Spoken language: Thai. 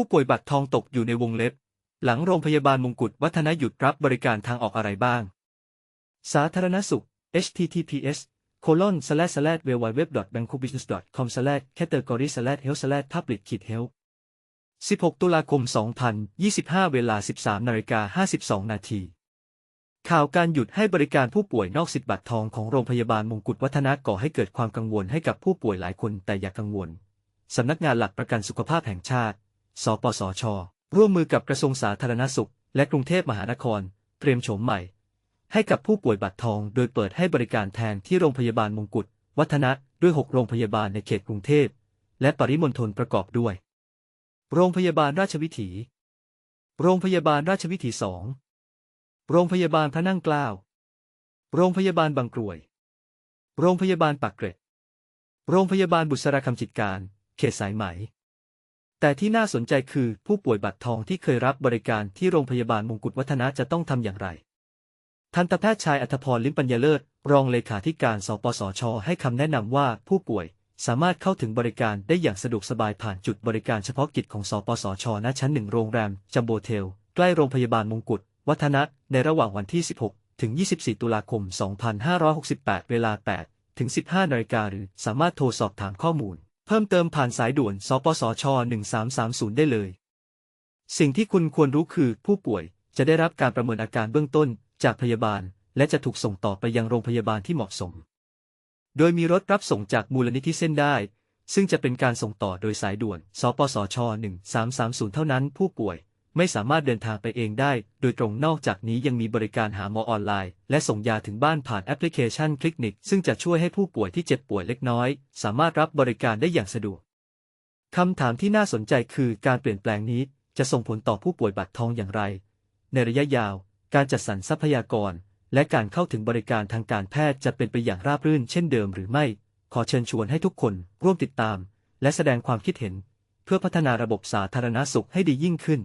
ผู้ป่วยบัตรทองตกอยู่ในวงเล็บ หลังโรงพยาบาลมงกุฎวัฒนหยุดรับบริการทางออกอะไรบ้าง สาธารณสุข https colon slash slash www.bangkokbusiness.com slash category slash health slash public kit health 16 ตุลาคม 2025 เวลา 13นาฬิกา52 นาที ข่าวการหยุดให้บริการผู้ป่วยนอกสิทธิบัตรทองของโรงพยาบาลมงกุฎวัฒนะก่อให้เกิดความกังวลให้กับผู้ป่วยหลายคนแต่อย่ากังวล สำนักงานหลักประกันสุขภาพแห่งชาติ สปสช ร่วมมือกับกระทรวงสาธารณสุข และกรุงเทพมหานคร เตรียมโฉมใหม่ ให้กับผู้ป่วยบัตรทอง โดยเปิดให้บริการแทนที่โรงพยาบาลมงกุฎวัฒนะด้วย 6 โรงพยาบาลในเขตกรุงเทพ และปริมณฑลประกอบด้วย โรงพยาบาลราชวิถี โรงพยาบาลราชวิถีสอง โรงพยาบาลพระนั่งเกล้า โรงพยาบาลบางกรวย โรงพยาบาลปากเกร็ด โรงพยาบาลบุษราคำจิตการ เขตสายไหม แต่ที่น่าสนใจคือผู้ป่วยบัตรทองที่เคยรับบริการที่โรงพยาบาลมงกุฎวัฒนะจะต้องทำอย่างไร ทันตแพทย์ชายอัธพรลิมปัญญาเลิศ รองเลขาธิการ สปสช ให้คำแนะนำว่าผู้ป่วยสามารถเข้าถึงบริการได้อย่างสะดวกสบายผ่านจุดบริการเฉพาะกิจของ สปสช ณ ชั้นหนึ่งโรงแรม จัมโบเทล ใกล้โรงพยาบาลมงกุฎวัฒนะในระหว่างวันที่ 16 ถึง 24 ตุลาคม 2568 เวลา 8 ถึง 15 นาฬิกาหรือสามารถโทรสอบถามข้อมูล เพิ่มเติมผ่านสายด่วน สปสช 1330 ได้เลย สิ่งที่คุณควรรู้คือผู้ป่วยจะได้รับการประเมินอาการเบื้องต้นจากพยาบาล และจะถูกส่งต่อไปยังโรงพยาบาลที่เหมาะสม โดยมีรถรับส่งจากมูลนิธิเส้นได้ ซึ่งจะเป็นการส่งต่อโดยสายด่วน สปสช 1330 เท่านั้นผู้ป่วย ไม่สามารถเดินทางไปเองได้ โดยตรงนอกจากนี้ยังมีบริการหาหมอออนไลน์ และส่งยาถึงบ้านผ่านแอปพลิเคชันคลินิก ซึ่งจะช่วยให้ผู้ป่วยที่เจ็บป่วยเล็กน้อย สามารถรับบริการได้อย่างสะดวกคำถามที่น่าสนใจคือการเปลี่ยนแปลงนี้จะส่งผลต่อผู้ป่วยบัตรทองอย่างไร ในระยะยาว การจัดสรรทรัพยากร และการเข้าถึงบริการทางการแพทย์จะเป็นไปอย่างราบรื่นเช่นเดิมหรือไม่ ขอเชิญชวนให้ทุกคนร่วมติดตาม และแสดงความคิดเห็น เพื่อพัฒนาระบบสาธารณสุขให้ดียิ่งขึ้น